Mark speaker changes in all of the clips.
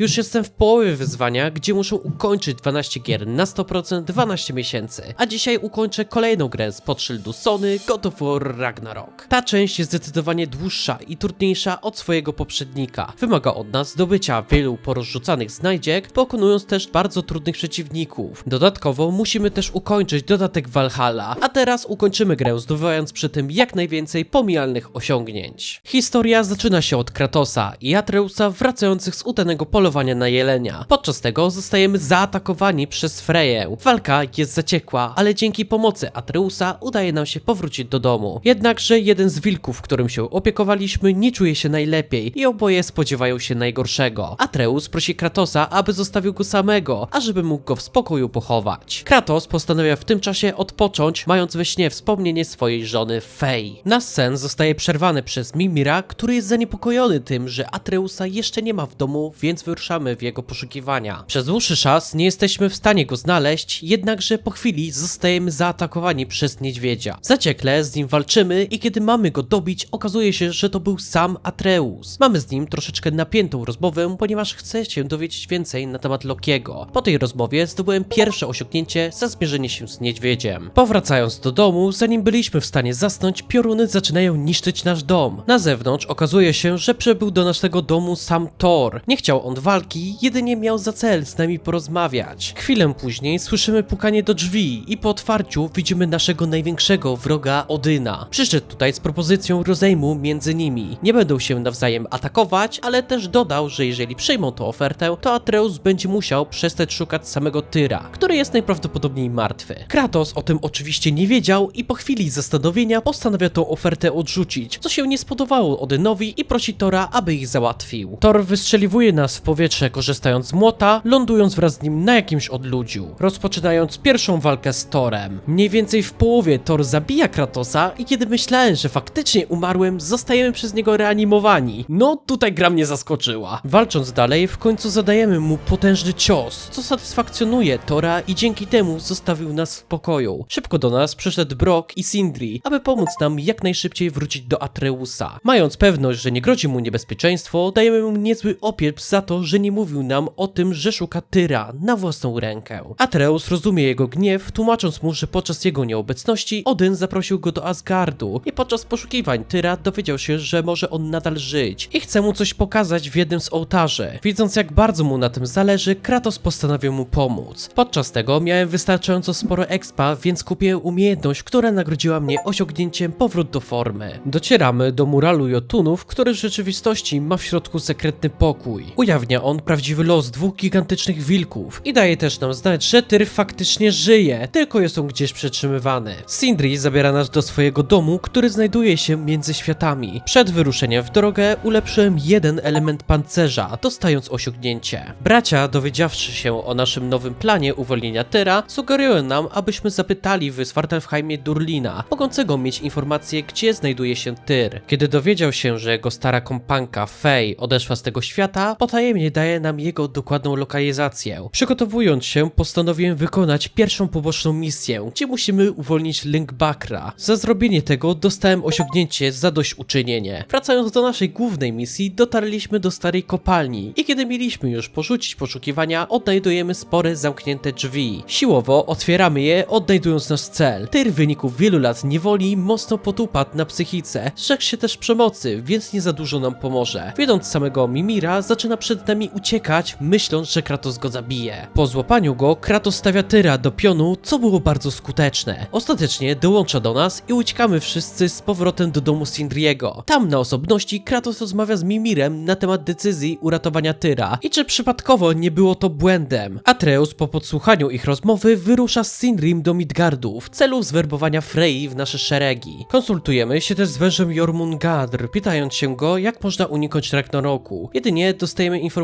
Speaker 1: Już jestem w połowie wyzwania, gdzie muszę ukończyć 12 gier na 100% 12 miesięcy, a dzisiaj ukończę kolejną grę z podszyldu Sony God of War Ragnarok. Ta część jest zdecydowanie dłuższa i trudniejsza od swojego poprzednika. Wymaga od nas zdobycia wielu porozrzucanych znajdziek, pokonując też bardzo trudnych przeciwników. Dodatkowo musimy też ukończyć dodatek Valhalla, a teraz ukończymy grę zdobywając przy tym jak najwięcej pomijalnych osiągnięć. Historia zaczyna się od Kratosa i Atreusa wracających z utanego polowania na jelenia. Podczas tego zostajemy zaatakowani przez Freję. Walka jest zaciekła, ale dzięki pomocy Atreusa udaje nam się powrócić do domu. Jednakże jeden z wilków, którym się opiekowaliśmy, nie czuje się najlepiej i oboje spodziewają się najgorszego. Atreus prosi Kratosa, aby zostawił go samego, ażeby mógł go w spokoju pochować. Kratos postanawia w tym czasie odpocząć, mając we śnie wspomnienie swojej żony Fej. Nasz sen zostaje przerwany przez Mimira, który jest zaniepokojony tym, że Atreusa jeszcze nie ma w domu, więc wyruszamy w jego poszukiwania. Przez dłuższy czas nie jesteśmy w stanie go znaleźć, jednakże po chwili zostajemy zaatakowani przez niedźwiedzia. Zaciekle z nim walczymy i kiedy mamy go dobić, okazuje się, że to był sam Atreus. Mamy z nim troszeczkę napiętą rozmowę, ponieważ chcę się dowiedzieć więcej na temat Lokiego. Po tej rozmowie zdobyłem pierwsze osiągnięcie za zmierzenie się z niedźwiedziem. Powracając do domu, zanim byliśmy w stanie zasnąć, pioruny zaczynają niszczyć nasz dom. Na zewnątrz okazuje się, że przybył do naszego domu sam Thor. Nie chciał on walki, jedynie miał za cel z nami porozmawiać. Chwilę później słyszymy pukanie do drzwi i po otwarciu widzimy naszego największego wroga Odyna. Przyszedł tutaj z propozycją rozejmu między nimi. Nie będą się nawzajem atakować, ale też dodał, że jeżeli przyjmą tę ofertę, to Atreus będzie musiał przestać szukać samego Tyra, który jest najprawdopodobniej martwy. Kratos o tym oczywiście nie wiedział i po chwili zastanowienia postanawia tą ofertę odrzucić, co się nie spodobało Odynowi i prosi Tora, aby ich załatwił. Thor wystrzeliwuje nas w powietrze korzystając z młota, lądując wraz z nim na jakimś odludziu, rozpoczynając pierwszą walkę z Torem. Mniej więcej w połowie Thor zabija Kratosa i kiedy myślałem, że faktycznie umarłem, zostajemy przez niego reanimowani. No tutaj gra mnie zaskoczyła. Walcząc dalej, w końcu zadajemy mu potężny cios, co satysfakcjonuje Tora i dzięki temu zostawił nas w spokoju. Szybko do nas przyszedł Brock i Sindri, aby pomóc nam jak najszybciej wrócić do Atreusa. Mając pewność, że nie grozi mu niebezpieczeństwo, dajemy mu niezły opieprz za to, że nie mówił nam o tym, że szuka Tyra na własną rękę. Atreus rozumie jego gniew, tłumacząc mu, że podczas jego nieobecności Odyn zaprosił go do Asgardu i podczas poszukiwań Tyra dowiedział się, że może on nadal żyć i chce mu coś pokazać w jednym z ołtarzy. Widząc jak bardzo mu na tym zależy, Kratos postanowił mu pomóc. Podczas tego miałem wystarczająco sporo expa, więc kupiłem umiejętność, która nagrodziła mnie osiągnięciem powrót do formy. Docieramy do muralu Jotunów, który w rzeczywistości ma w środku sekretny pokój. Ujawnia on prawdziwy los dwóch gigantycznych wilków i daje też nam znać, że Tyr faktycznie żyje, tylko jest on gdzieś przetrzymywany. Sindri zabiera nas do swojego domu, który znajduje się między światami. Przed wyruszeniem w drogę ulepszyłem jeden element pancerza, dostając osiągnięcie. Bracia, dowiedziawszy się o naszym nowym planie uwolnienia Tyra, sugerują nam, abyśmy zapytali w Svartalfheimie Durlina, mogącego mieć informację, gdzie znajduje się Tyr. Kiedy dowiedział się, że jego stara kompanka Fej odeszła z tego świata, potajemnie daje nam jego dokładną lokalizację. Przygotowując się, postanowiłem wykonać pierwszą poboczną misję, gdzie musimy uwolnić Linkbakra. Za zrobienie tego dostałem osiągnięcie zadośćuczynienie. Wracając do naszej głównej misji, dotarliśmy do starej kopalni i kiedy mieliśmy już porzucić poszukiwania, odnajdujemy spore zamknięte drzwi. Siłowo otwieramy je, odnajdując nasz cel. Tyr w wyniku wielu lat niewoli mocno potupadł na psychice, zrzekł się też przemocy, więc nie za dużo nam pomoże. Widząc samego Mimira, zaczyna przed nami uciekać, myśląc, że Kratos go zabije. Po złapaniu go, Kratos stawia Tyra do pionu, co było bardzo skuteczne. Ostatecznie dołącza do nas i uciekamy wszyscy z powrotem do domu Sindriego. Tam na osobności Kratos rozmawia z Mimirem na temat decyzji uratowania Tyra i czy przypadkowo nie było to błędem. Atreus po podsłuchaniu ich rozmowy wyrusza z Sindrim do Midgardu w celu zwerbowania Frey w nasze szeregi. Konsultujemy się też z wężem Jormungadr, pytając się go, jak można uniknąć Ragnaroku. Jedynie dostajemy informację,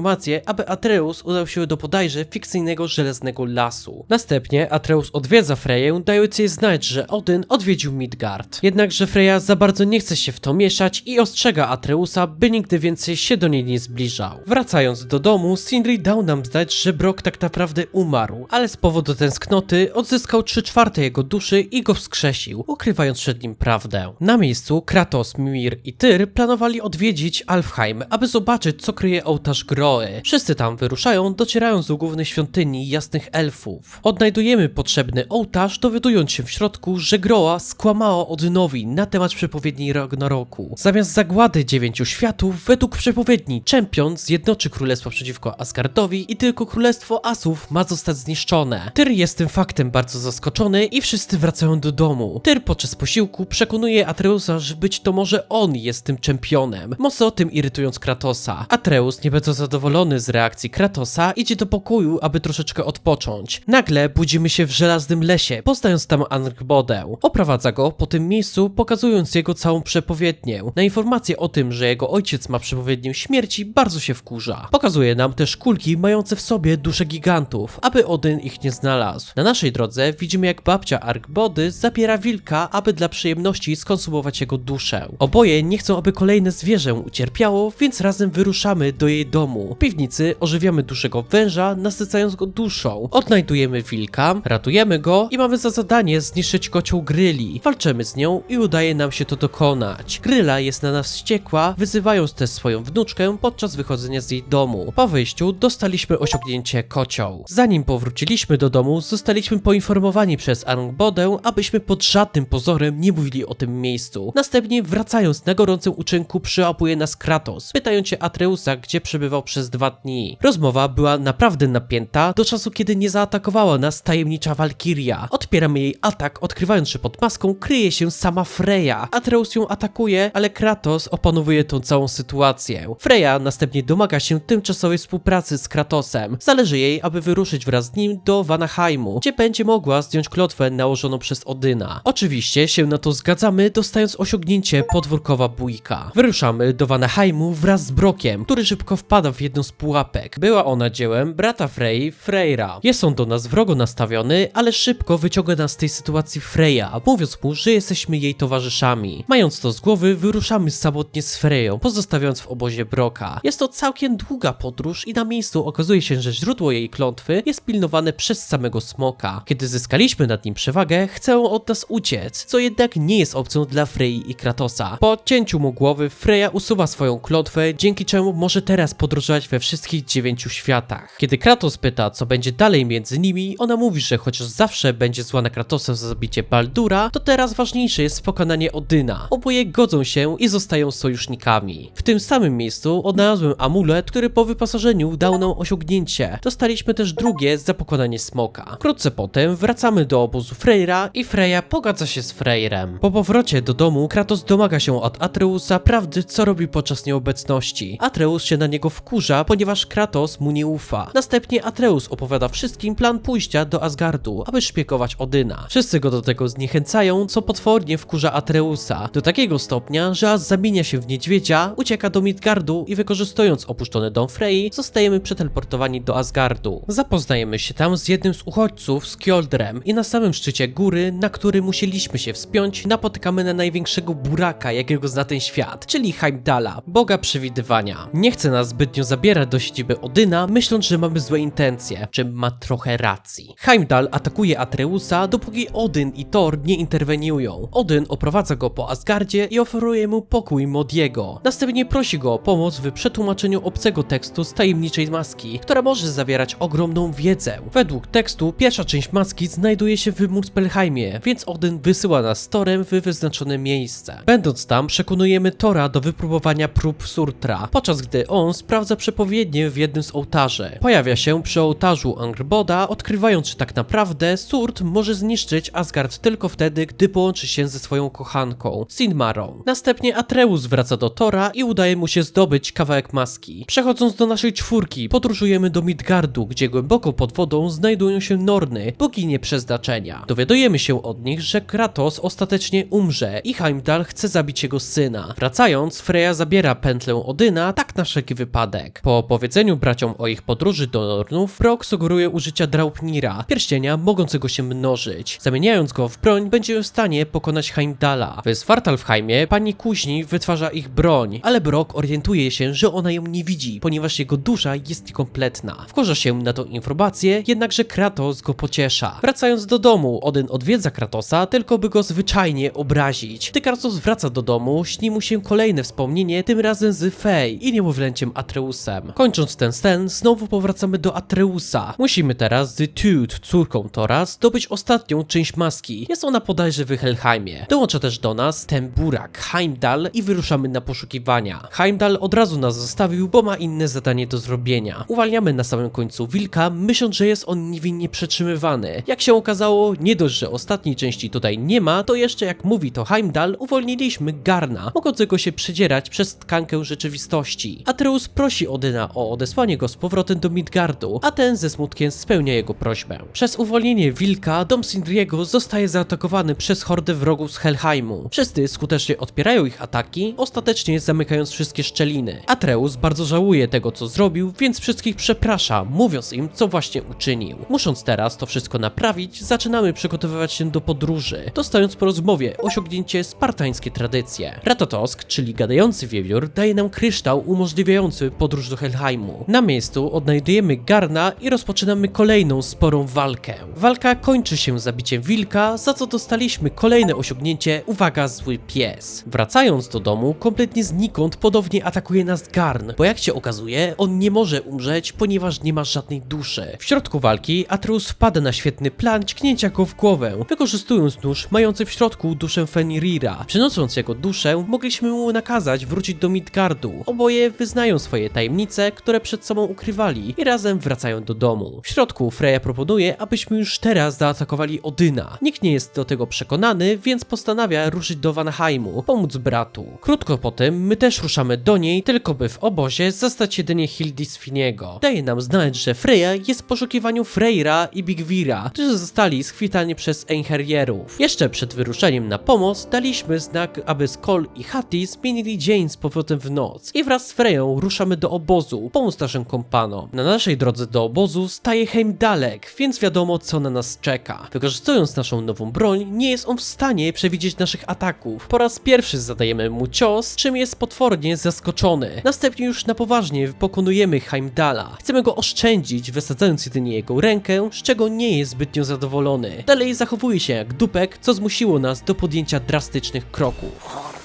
Speaker 1: aby Atreus udał się do bodajże fikcyjnego żelaznego lasu. Następnie Atreus odwiedza Freję, dając jej znać, że Odyn odwiedził Midgard. Jednakże Freya za bardzo nie chce się w to mieszać i ostrzega Atreusa, by nigdy więcej się do niej nie zbliżał. Wracając do domu, Sindri dał nam znać, że Brock tak naprawdę umarł, ale z powodu tęsknoty odzyskał 3 czwarte jego duszy i go wskrzesił, ukrywając przed nim prawdę. Na miejscu Kratos, Mimir i Tyr planowali odwiedzić Alfheim, aby zobaczyć, co kryje ołtarz grobu Wszyscy tam wyruszają, docierając do głównej świątyni jasnych elfów. Odnajdujemy potrzebny ołtarz, dowiadując się w środku, że Groa skłamała Odynowi na temat przepowiedni Ragnaroku. Zamiast zagłady dziewięciu światów, według przepowiedni Czempion zjednoczy królestwo przeciwko Asgardowi i tylko królestwo Asów ma zostać zniszczone. Tyr jest tym faktem bardzo zaskoczony i wszyscy wracają do domu. Tyr podczas posiłku przekonuje Atreusa, że być to może on jest tym czempionem, mocno tym irytując Kratosa. Atreus, nie będąc zadowolony z reakcji Kratosa, idzie do pokoju, aby troszeczkę odpocząć. Nagle budzimy się w żelaznym lesie, poznając tam Angbodę. Oprowadza go po tym miejscu, pokazując jego całą przepowiednię. Na informację o tym, że jego ojciec ma przepowiednię śmierci, bardzo się wkurza. Pokazuje nam też kulki mające w sobie dusze gigantów, aby Odyn ich nie znalazł. Na naszej drodze widzimy jak babcia Argbody zabiera wilka, aby dla przyjemności skonsumować jego duszę. Oboje nie chcą, aby kolejne zwierzę ucierpiało, więc razem wyruszamy do jej domu. W piwnicy ożywiamy dużego węża, nasycając go duszą. Odnajdujemy wilka, ratujemy go i mamy za zadanie zniszczyć kocioł gryli. Walczymy z nią i udaje nam się to dokonać. Gryla jest na nas wściekła, wyzywając też swoją wnuczkę podczas wychodzenia z jej domu. Po wyjściu dostaliśmy osiągnięcie kocioł. Zanim powróciliśmy do domu, zostaliśmy poinformowani przez Angbodę, abyśmy pod żadnym pozorem nie mówili o tym miejscu. Następnie wracając na gorącym uczynku przyłapuje nas Kratos, pytając się Atreusa, gdzie przebywał przez dwa dni. Rozmowa była naprawdę napięta do czasu, kiedy nie zaatakowała nas tajemnicza Walkiria. Odpieramy jej atak, odkrywając, że pod maską kryje się sama Freya. Atreus ją atakuje, ale Kratos opanowuje tą całą sytuację. Freya następnie domaga się tymczasowej współpracy z Kratosem. Zależy jej, aby wyruszyć wraz z nim do Vanaheimu, gdzie będzie mogła zdjąć klotwę nałożoną przez Odyna. Oczywiście się na to zgadzamy, dostając osiągnięcie podwórkowa bójka. Wyruszamy do Vanaheimu wraz z Brokiem, który szybko wpada w jedną z pułapek. Była ona dziełem brata Frey, Freyra. Jest on do nas wrogo nastawiony, ale szybko wyciąga nas z tej sytuacji Freya, mówiąc mu, że jesteśmy jej towarzyszami. Mając to z głowy, wyruszamy samotnie z Freją, pozostawiając w obozie Broka. Jest to całkiem długa podróż i na miejscu okazuje się, że źródło jej klątwy jest pilnowane przez samego smoka. Kiedy zyskaliśmy nad nim przewagę, chce on od nas uciec, co jednak nie jest opcją dla Frey i Kratosa. Po odcięciu mu głowy, Freya usuwa swoją klątwę, dzięki czemu może teraz podróżować we wszystkich dziewięciu światach. Kiedy Kratos pyta, co będzie dalej między nimi, ona mówi, że chociaż zawsze będzie zła na Kratosa za zabicie Baldura, to teraz ważniejsze jest pokonanie Odyna. Oboje godzą się i zostają sojusznikami. W tym samym miejscu odnalazłem amulet, który po wyposażeniu dał nam osiągnięcie. Dostaliśmy też drugie za pokonanie smoka. Wkrótce potem wracamy do obozu Freyra i Freya pogadza się z Freyrem. Po powrocie do domu Kratos domaga się od Atreusa prawdy, co robi podczas nieobecności. Atreus się na niego wkurza, ponieważ Kratos mu nie ufa. Następnie Atreus opowiada wszystkim plan pójścia do Asgardu, aby szpiegować Odyna. Wszyscy go do tego zniechęcają, co potwornie wkurza Atreusa. Do takiego stopnia, że aż zamienia się w niedźwiedzia, ucieka do Midgardu i wykorzystując opuszczony dom Frey, zostajemy przeteleportowani do Asgardu. Zapoznajemy się tam z jednym z uchodźców, z Kjoldrem i na samym szczycie góry, na który musieliśmy się wspiąć, napotykamy na największego buraka, jakiego zna ten świat, czyli Heimdala, boga przewidywania. Nie chce nas zbytnio zabierać do siedziby Odyna, myśląc, że mamy złe intencje, czym ma trochę racji. Heimdall atakuje Atreusa, dopóki Odyn i Thor nie interweniują. Odyn oprowadza go po Asgardzie i oferuje mu pokój Modiego. Następnie prosi go o pomoc w przetłumaczeniu obcego tekstu z tajemniczej maski, która może zawierać ogromną wiedzę. Według tekstu pierwsza część maski znajduje się w Muspelheimie, więc Odyn wysyła nas z Torem w wyznaczone miejsce. Będąc tam, przekonujemy Tora do wypróbowania prób Surtra, podczas gdy on sprawdza przepowiednie w jednym z ołtarzy. Pojawia się przy ołtarzu Angrboda, odkrywając, że tak naprawdę Surt może zniszczyć Asgard tylko wtedy, gdy połączy się ze swoją kochanką, Sinmarą. Następnie Atreus wraca do Tora i udaje mu się zdobyć kawałek maski. Przechodząc do naszej czwórki, podróżujemy do Midgardu, gdzie głęboko pod wodą znajdują się Norny, boginie przeznaczenia. Dowiadujemy się od nich, że Kratos ostatecznie umrze i Heimdall chce zabić jego syna. Wracając, Freya zabiera pętlę Odyna, tak na wszelki wypadek. Po opowiedzeniu braciom o ich podróży do Nornów, Brok sugeruje użycia Draupnira, pierścienia mogącego się mnożyć. Zamieniając go w broń, będziemy w stanie pokonać Heimdalla. W Svartalfheimie pani Kuźni wytwarza ich broń, ale Brok orientuje się, że ona ją nie widzi, ponieważ jego dusza jest niekompletna. Wkurza się na tą informację, jednakże Kratos go pociesza. Wracając do domu, Odyn odwiedza Kratosa, tylko by go zwyczajnie obrazić. Gdy Kratos wraca do domu, śni mu się kolejne wspomnienie, tym razem z Fej i niemowlęciem Atreusem. Kończąc ten scen, znowu powracamy do Atreusa. Musimy teraz z Tude, córką Tora, zdobyć ostatnią część maski. Jest ona bodajże w Helheimie. Dołącza też do nas ten burak, Heimdall i wyruszamy na poszukiwania. Heimdall od razu nas zostawił, bo ma inne zadanie do zrobienia. Uwalniamy na samym końcu wilka, myśląc, że jest on niewinnie przetrzymywany. Jak się okazało, nie dość, że ostatniej części tutaj nie ma, to jeszcze jak mówi to Heimdall, uwolniliśmy Garna, mogącego się przedzierać przez tkankę rzeczywistości. Atreus prosi Odyna o odesłanie go z powrotem do Midgardu, a ten ze smutkiem spełnia jego prośbę. Przez uwolnienie wilka, dom Sindriego zostaje zaatakowany przez hordę wrogów z Helheimu. Wszyscy skutecznie odpierają ich ataki, ostatecznie zamykając wszystkie szczeliny. Atreus bardzo żałuje tego, co zrobił, więc wszystkich przeprasza, mówiąc im, co właśnie uczynił. Musząc teraz to wszystko naprawić, zaczynamy przygotowywać się do podróży, dostając po rozmowie osiągnięcie spartańskie tradycje. Ratatosk, czyli gadający wiewiór, daje nam kryształ umożliwiający podróż do Helheimu. Na miejscu odnajdujemy Garna i rozpoczynamy kolejną sporą walkę. Walka kończy się zabiciem wilka, za co dostaliśmy kolejne osiągnięcie, uwaga, zły pies. Wracając do domu, kompletnie znikąd ponownie atakuje nas Garn, bo jak się okazuje, on nie może umrzeć, ponieważ nie ma żadnej duszy. W środku walki Atreus wpada na świetny plan ćknięcia go w głowę, wykorzystując nóż mający w środku duszę Fenririra. Przenosząc jego duszę, mogliśmy mu nakazać wrócić do Midgardu. Oboje wyznają swoje tajemnice, które przed sobą ukrywali i razem wracają do domu. W środku Freya proponuje, abyśmy już teraz zaatakowali Odyna. Nikt nie jest do tego przekonany, więc postanawia ruszyć do Vanheimu, pomóc bratu. Krótko po tym, my też ruszamy do niej, tylko by w obozie zastać jedynie Hildisfiniego. Daje nam znać, że Freya jest w poszukiwaniu Freyra i Bigvira, którzy zostali schwytani przez Einherjerów. Jeszcze przed wyruszeniem na pomoc daliśmy znak, aby Skoll i Hati zmienili dzień z powrotem w noc i wraz z Freją ruszamy do obozu, pomóc naszym kompanom. Na naszej drodze do obozu staje Heimdalek, więc wiadomo co na nas czeka. Wykorzystując naszą nową broń, nie jest on w stanie przewidzieć naszych ataków. Po raz pierwszy zadajemy mu cios, czym jest potwornie zaskoczony. Następnie już na poważnie pokonujemy Heimdala. Chcemy go oszczędzić, wysadzając jedynie jego rękę, z czego nie jest zbytnio zadowolony. Dalej zachowuje się jak dupek, co zmusiło nas do podjęcia drastycznych kroków.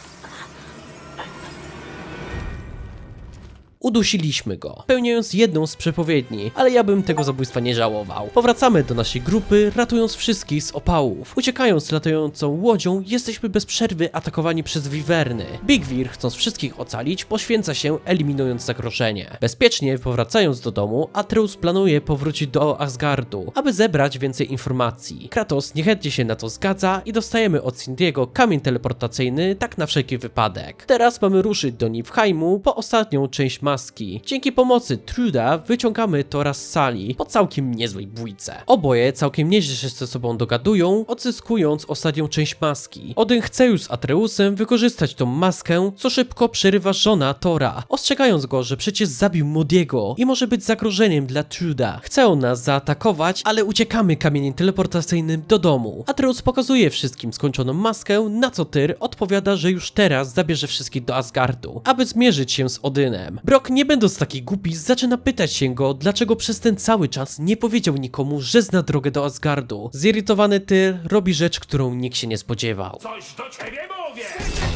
Speaker 1: Udusiliśmy go, pełniąc jedną z przepowiedni, ale ja bym tego zabójstwa nie żałował. Powracamy do naszej grupy, ratując wszystkich z opałów. Uciekając latającą łodzią, jesteśmy bez przerwy atakowani przez wiwerny. Bigwir, chcąc wszystkich ocalić, poświęca się, eliminując zagrożenie. Bezpiecznie powracając do domu, Atreus planuje powrócić do Asgardu, aby zebrać więcej informacji. Kratos niechętnie się na to zgadza i dostajemy od Cindiego kamień teleportacyjny, tak na wszelki wypadek. Teraz mamy ruszyć do Niflheimu po ostatnią część maski. Dzięki pomocy Truda wyciągamy Tora z sali po całkiem niezłej bójce. Oboje całkiem nieźle się ze sobą dogadują, odzyskując ostatnią część maski. Odyn chce już z Atreusem wykorzystać tą maskę, co szybko przerywa żona Tora, ostrzegając go, że przecież zabił Modiego i może być zagrożeniem dla Truda. Chce nas zaatakować, ale uciekamy kamieniem teleportacyjnym do domu. Atreus pokazuje wszystkim skończoną maskę, na co Tyr odpowiada, że już teraz zabierze wszystkich do Asgardu, aby zmierzyć się z Odynem. Brock, nie będąc taki głupi, zaczyna pytać się go, dlaczego przez ten cały czas nie powiedział nikomu, że zna drogę do Asgardu. Zirytowany Tyr robi rzecz, którą nikt się nie spodziewał.
Speaker 2: Coś do ciebie mówię!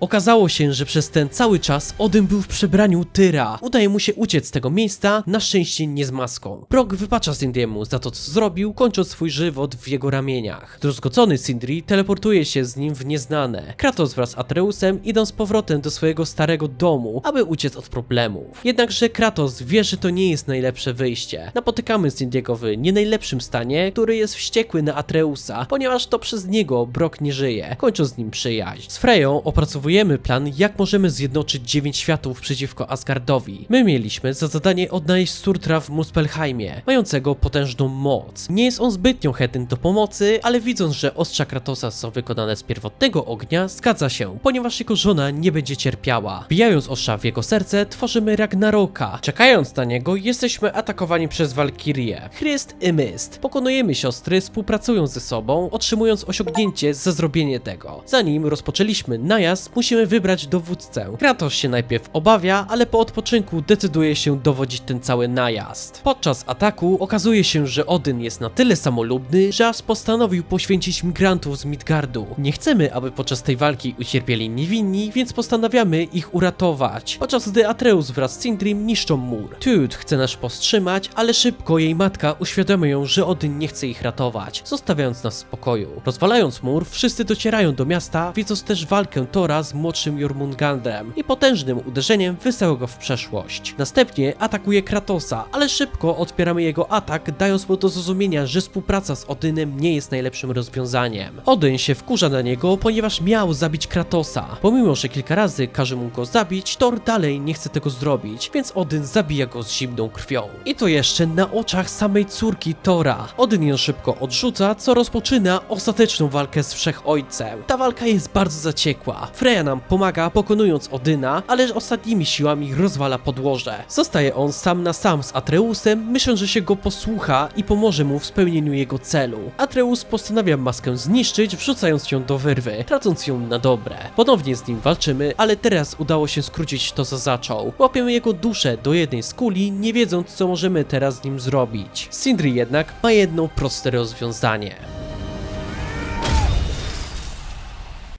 Speaker 1: Okazało się, że przez ten cały czas Odyn był w przebraniu Tyra. Udaje mu się uciec z tego miejsca, na szczęście nie z maską. Brock wypacza Sindriemu za to, co zrobił, kończąc swój żywot w jego ramieniach. Druzgocony Sindri teleportuje się z nim w nieznane. Kratos wraz z Atreusem idą z powrotem do swojego starego domu, aby uciec od problemów. Jednakże Kratos wie, że to nie jest najlepsze wyjście. Napotykamy Sindiego w nie najlepszym stanie, który jest wściekły na Atreusa, ponieważ to przez niego Brock nie żyje, kończąc z nim przyjaźń. Z Freją opracowujemy plan, jak możemy zjednoczyć dziewięć światów przeciwko Asgardowi. My mieliśmy za zadanie odnaleźć Surtra w Muspelheimie, mającego potężną moc. Nie jest on zbytnio chętny do pomocy, ale widząc, że ostrza Kratosa są wykonane z pierwotnego ognia, zgadza się, ponieważ jego żona nie będzie cierpiała. Bijając ostrza w jego serce, tworzymy Ragnaroka. Czekając na niego, jesteśmy atakowani przez Walkirię. Chryst i Myst. Pokonujemy siostry, współpracując ze sobą, otrzymując osiągnięcie za zrobienie tego. Zanim rozpoczęliśmy najazd, musimy wybrać dowódcę. Kratos się najpierw obawia, ale po odpoczynku decyduje się dowodzić ten cały najazd. Podczas ataku okazuje się, że Odyn jest na tyle samolubny, że aż postanowił poświęcić migrantów z Midgardu. Nie chcemy, aby podczas tej walki ucierpieli niewinni, więc postanawiamy ich uratować. Podczas gdy Atreus wraz z Sindrim niszczą mur. Tut chce nas powstrzymać, ale szybko jej matka uświadamia ją, że Odyn nie chce ich ratować, zostawiając nas w spokoju. Rozwalając mur, wszyscy docierają do miasta, widząc też walkę Tora z młodszym Jormungandrem i potężnym uderzeniem wysyła go w przeszłość. Następnie atakuje Kratosa, ale szybko odpieramy jego atak, dając mu do zrozumienia, że współpraca z Odynem nie jest najlepszym rozwiązaniem. Odyn się wkurza na niego, ponieważ miał zabić Kratosa. Pomimo, że kilka razy każe mu go zabić, Thor dalej nie chce tego zrobić, więc Odyn zabija go z zimną krwią. I to jeszcze na oczach samej córki Tora. Odyn ją szybko odrzuca, co rozpoczyna ostateczną walkę z Wszechojcem. Ta walka jest bardzo zaciekła. Freya nam pomaga pokonując Odyna, ale ostatnimi siłami rozwala podłoże. Zostaje on sam na sam z Atreusem, myśląc, że się go posłucha i pomoże mu w spełnieniu jego celu. Atreus postanawia maskę zniszczyć, wrzucając ją do wyrwy, tracąc ją na dobre. Ponownie z nim walczymy, ale teraz udało się skrócić to, co zaczął. Łapiemy jego duszę do jednej z kuli, nie wiedząc, co możemy teraz z nim zrobić. Sindri jednak ma jedno proste rozwiązanie.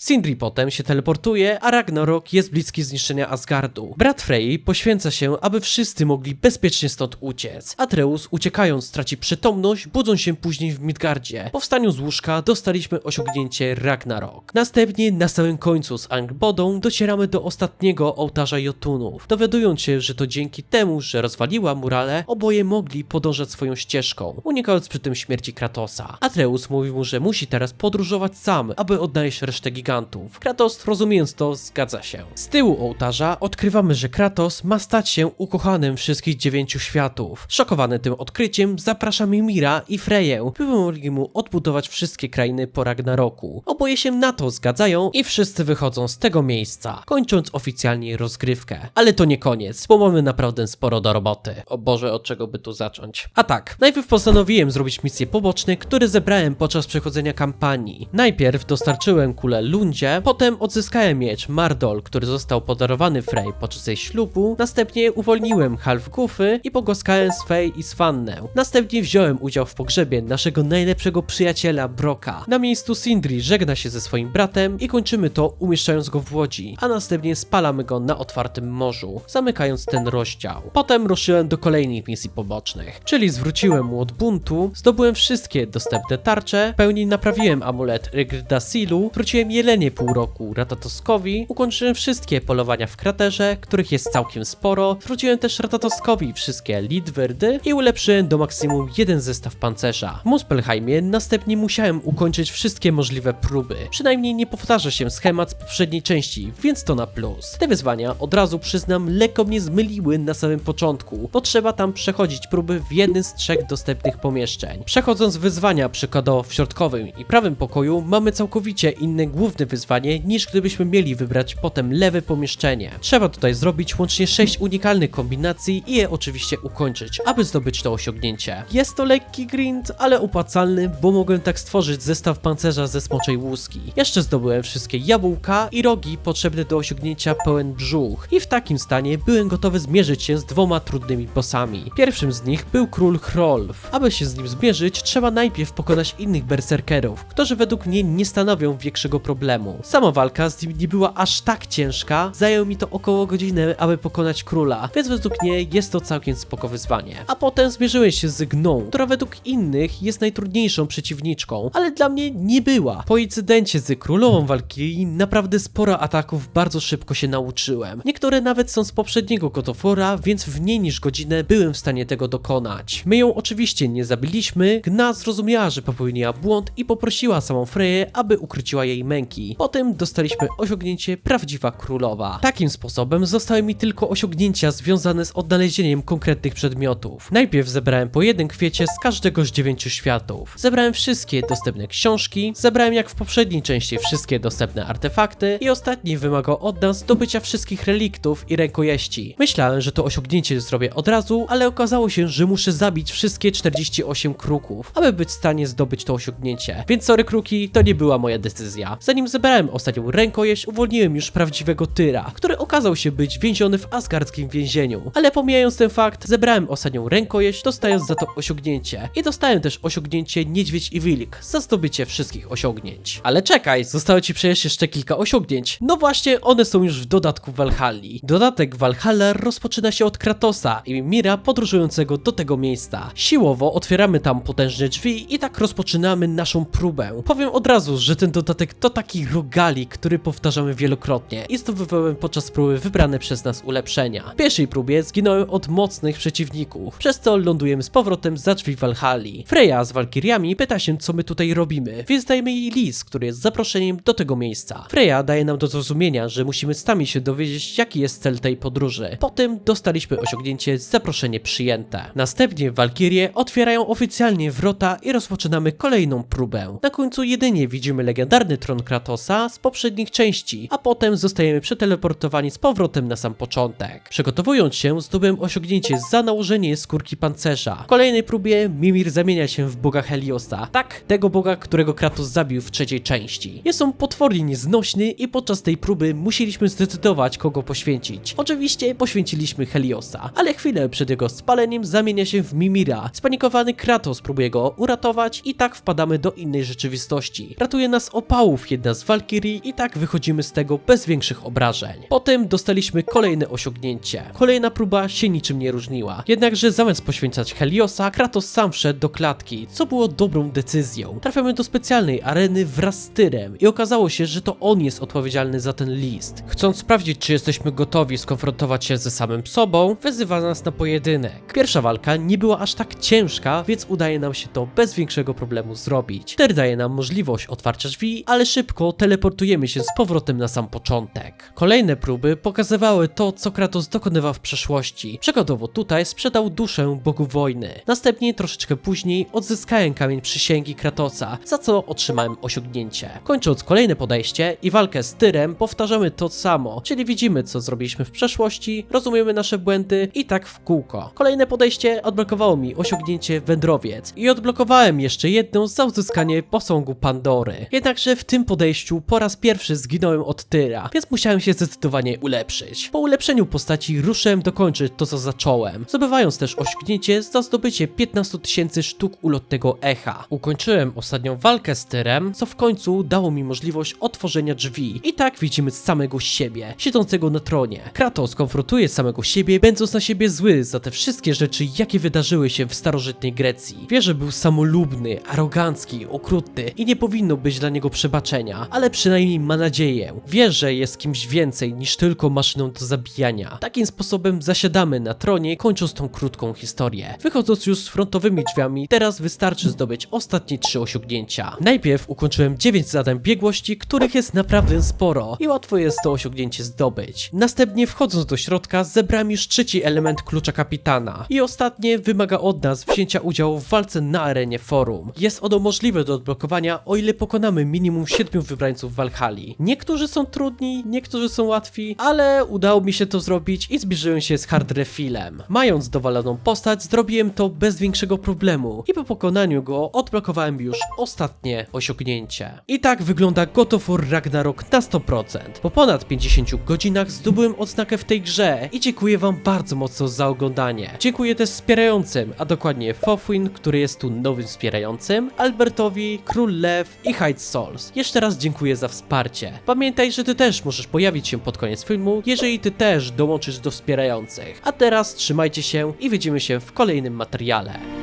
Speaker 1: Sindri potem się teleportuje, a Ragnarok jest bliski zniszczenia Asgardu. Brat Frey poświęca się, aby wszyscy mogli bezpiecznie stąd uciec. Atreus uciekając traci przytomność, budzą się później w Midgardzie. Po wstaniu z łóżka dostaliśmy osiągnięcie Ragnarok. Następnie na samym końcu z Angbodą docieramy do ostatniego ołtarza Jotunów, dowiadując się, że to dzięki temu, że rozwaliła murale, oboje mogli podążać swoją ścieżką, unikając przy tym śmierci Kratosa. Atreus mówi mu, że musi teraz podróżować sam, aby odnaleźć resztę gigantów. Kratos, rozumiejąc to, zgadza się. Z tyłu ołtarza odkrywamy, że Kratos ma stać się ukochanym wszystkich dziewięciu światów. Szokowany tym odkryciem, zaprasza Mimira i Freję, by mogli mu odbudować wszystkie krainy po Ragnaroku. Oboje się na to zgadzają i wszyscy wychodzą z tego miejsca, kończąc oficjalnie rozgrywkę. Ale to nie koniec, bo mamy naprawdę sporo do roboty. O Boże, od czego by tu zacząć? A tak, najpierw postanowiłem zrobić misje poboczne, które zebrałem podczas przechodzenia kampanii. Najpierw dostarczyłem kulę Lundzie, potem odzyskałem miecz Mardol, który został podarowany Frey podczas jej ślubu, następnie uwolniłem Halfgufy i pogłaskałem Swej i Svannę. Następnie wziąłem udział w pogrzebie naszego najlepszego przyjaciela Broka. Na miejscu Sindri żegna się ze swoim bratem i kończymy to umieszczając go w łodzi, a następnie spalamy go na otwartym morzu, zamykając ten rozdział. Potem ruszyłem do kolejnych misji pobocznych, czyli zwróciłem mu od buntu, zdobyłem wszystkie dostępne tarcze, w pełni naprawiłem amulet Yggdrasilu, wróciłem jelenie pół roku Ratatoskowi, ukończyłem wszystkie polowania w kraterze, których jest całkiem sporo, zwróciłem też Ratatoskowi wszystkie Lidwerdy i ulepszyłem do maksimum jeden zestaw pancerza. W Muspelheimie następnie musiałem ukończyć wszystkie możliwe próby. Przynajmniej nie powtarza się schemat z poprzedniej części, więc to na plus. Te wyzwania, od razu przyznam, lekko mnie zmyliły na samym początku, bo trzeba tam przechodzić próby w jednym z trzech dostępnych pomieszczeń. Przechodząc wyzwania przykładowo w środkowym i prawym pokoju, mamy całkowicie inne główne wyzwanie niż gdybyśmy mieli wybrać potem lewe pomieszczenie. Trzeba tutaj zrobić łącznie 6 unikalnych kombinacji i je oczywiście ukończyć, aby zdobyć to osiągnięcie. Jest to lekki grind, ale opłacalny, bo mogłem tak stworzyć zestaw pancerza ze smoczej łuski. Jeszcze zdobyłem wszystkie jabłka i rogi potrzebne do osiągnięcia pełen brzuch i w takim stanie byłem gotowy zmierzyć się z dwoma trudnymi bossami. Pierwszym z nich był król Hrolf. Aby się z nim zmierzyć, trzeba najpierw pokonać innych berserkerów, którzy według mnie nie stanowią większego problemu. Sama walka z nim nie była aż tak ciężka, zajęło mi to około godziny, aby pokonać króla, więc według mnie jest to całkiem spoko wyzwanie. A potem zmierzyłem się z Gną, która według innych jest najtrudniejszą przeciwniczką, ale dla mnie nie była. Po incydencie z królową Walkirii naprawdę sporo ataków bardzo szybko się nauczyłem. Niektóre nawet są z poprzedniego God of War'a, więc w mniej niż godzinę byłem w stanie tego dokonać. My ją oczywiście nie zabiliśmy, Gna zrozumiała, że popełniła błąd i poprosiła samą Freję, aby ukryciła jej męki. Potem dostaliśmy osiągnięcie Prawdziwa Królowa. Takim sposobem zostały mi tylko osiągnięcia związane z odnalezieniem konkretnych przedmiotów. Najpierw zebrałem po jednym kwiecie z każdego z dziewięciu światów. Zebrałem wszystkie dostępne książki, zebrałem jak w poprzedniej części wszystkie dostępne artefakty i ostatni wymagał od nas zdobycia wszystkich reliktów i rękojeści. Myślałem, że to osiągnięcie zrobię od razu, ale okazało się, że muszę zabić wszystkie 48 kruków, aby być w stanie zdobyć to osiągnięcie. Więc sorry kruki, to nie była moja decyzja. Zanim zebrałem ostatnią rękojeść, uwolniłem już prawdziwego Tyra, który okazał się być więziony w asgardzkim więzieniu. Ale pomijając ten fakt, zebrałem ostatnią rękojeść, dostając za to osiągnięcie. I dostałem też osiągnięcie Niedźwiedź i Wilk za zdobycie wszystkich osiągnięć. Ale czekaj, zostało ci przecież jeszcze kilka osiągnięć. No właśnie, one są już w dodatku Valhalli. Dodatek Valhalla rozpoczyna się od Kratosa i Mira podróżującego do tego miejsca. Siłowo otwieramy tam potężne drzwi i tak rozpoczynamy naszą próbę. Powiem od razu, że ten dodatek to taki rogali, który powtarzamy wielokrotnie i zdobywałem podczas próby wybrane przez nas ulepszenia. W pierwszej próbie zginąłem od mocnych przeciwników, przez co lądujemy z powrotem za drzwi Valhalli. Freya z Walkiriami pyta się, co my tutaj robimy, więc dajemy jej list, który jest zaproszeniem do tego miejsca. Freya daje nam do zrozumienia, że musimy sami się dowiedzieć, jaki jest cel tej podróży. Potem dostaliśmy osiągnięcie zaproszenie przyjęte. Następnie Walkirie otwierają oficjalnie wrota i rozpoczynamy kolejną próbę. Na końcu jedynie widzimy legendarny tron Kratosa z poprzednich części, a potem zostajemy przeteleportowani z powrotem na sam początek. Przygotowując się, zdobyłem osiągnięcie za nałożenie skórki pancerza. W kolejnej próbie Mimir zamienia się w boga Heliosa. Tak, tego boga, którego Kratos zabił w trzeciej części. Jest on potwornie nieznośny i podczas tej próby musieliśmy zdecydować, kogo poświęcić. Oczywiście poświęciliśmy Heliosa, ale chwilę przed jego spaleniem zamienia się w Mimira. Spanikowany Kratos próbuje go uratować i tak wpadamy do innej rzeczywistości. Ratuje nas opałów jedna z Valkyrii i tak wychodzimy z tego bez większych obrażeń. Potem dostaliśmy kolejne osiągnięcie. Kolejna próba się niczym nie różniła. Jednakże zamiast poświęcać Heliosa, Kratos sam wszedł do klatki, co było dobrą decyzją. Trafiamy do specjalnej areny wraz z Tyrem i okazało się, że to on jest odpowiedzialny za ten list. Chcąc sprawdzić, czy jesteśmy gotowi skonfrontować się ze samym sobą, wezywa nas na pojedynek. Pierwsza walka nie była aż tak ciężka, więc udaje nam się to bez większego problemu zrobić. Tyr daje nam możliwość otwarcia drzwi, ale szybko teleportujemy się z powrotem na sam początek. Kolejne próby pokazywały to, co Kratos dokonywał w przeszłości. Przykładowo tutaj sprzedał duszę bogu wojny. Następnie troszeczkę później odzyskałem kamień przysięgi Kratosa, za co otrzymałem osiągnięcie. Kończąc kolejne podejście i walkę z Tyrem, powtarzamy to samo, czyli widzimy co zrobiliśmy w przeszłości, rozumiemy nasze błędy i tak w kółko. Kolejne podejście odblokowało mi osiągnięcie wędrowiec i odblokowałem jeszcze jedną za uzyskanie posągu Pandory. Jednakże w tym podejściu po raz pierwszy zginąłem od Tyra, więc musiałem się zdecydowanie ulepszyć. Po ulepszeniu postaci ruszyłem dokończyć to co zacząłem, zdobywając też osiągnięcie za zdobycie 15 tysięcy sztuk ulotnego echa. Ukończyłem ostatnią walkę z Tyrem, co w końcu dało mi możliwość otworzenia drzwi. I tak widzimy samego siebie, siedzącego na tronie. Kratos konfrontuje samego siebie, będąc na siebie zły za te wszystkie rzeczy, jakie wydarzyły się w starożytnej Grecji. Wie, że był samolubny, arogancki, okrutny i nie powinno być dla niego przebaczenia, ale przynajmniej ma nadzieję. Wie, że jest kimś więcej niż tylko maszyną do zabijania. Takim sposobem zasiadamy na tronie, kończąc tą krótką historię. Wychodząc już z frontowymi drzwiami, teraz wystarczy zdobyć ostatnie trzy osiągnięcia. Najpierw ukończyłem 9 zadań biegłości, których jest naprawdę sporo i łatwo jest to osiągnięcie zdobyć. Następnie wchodząc do środka, zebrałem już trzeci element klucza kapitana. I ostatnie wymaga od nas wzięcia udziału w walce na arenie forum. Jest ono możliwe do odblokowania, o ile pokonamy minimum 7 wybrańców Valhalla. Niektórzy są trudni, niektórzy są łatwi, ale udało mi się to zrobić i zbliżyłem się z hard refillem. Mając dowaloną postać, zrobiłem to bez większego problemu i po pokonaniu go odblokowałem już ostatnie osiągnięcie. I tak wygląda God of War Ragnarok na 100%. Po ponad 50 godzinach zdobyłem odznakę w tej grze i dziękuję wam bardzo mocno za oglądanie. Dziękuję też wspierającym, a dokładnie Fofwin, który jest tu nowym wspierającym, Albertowi, Król Lew i Hide Souls. Jeszcze raz dziękuję za wsparcie. Pamiętaj, że ty też możesz pojawić się pod koniec filmu, jeżeli ty też dołączysz do wspierających. A teraz trzymajcie się i widzimy się w kolejnym materiale.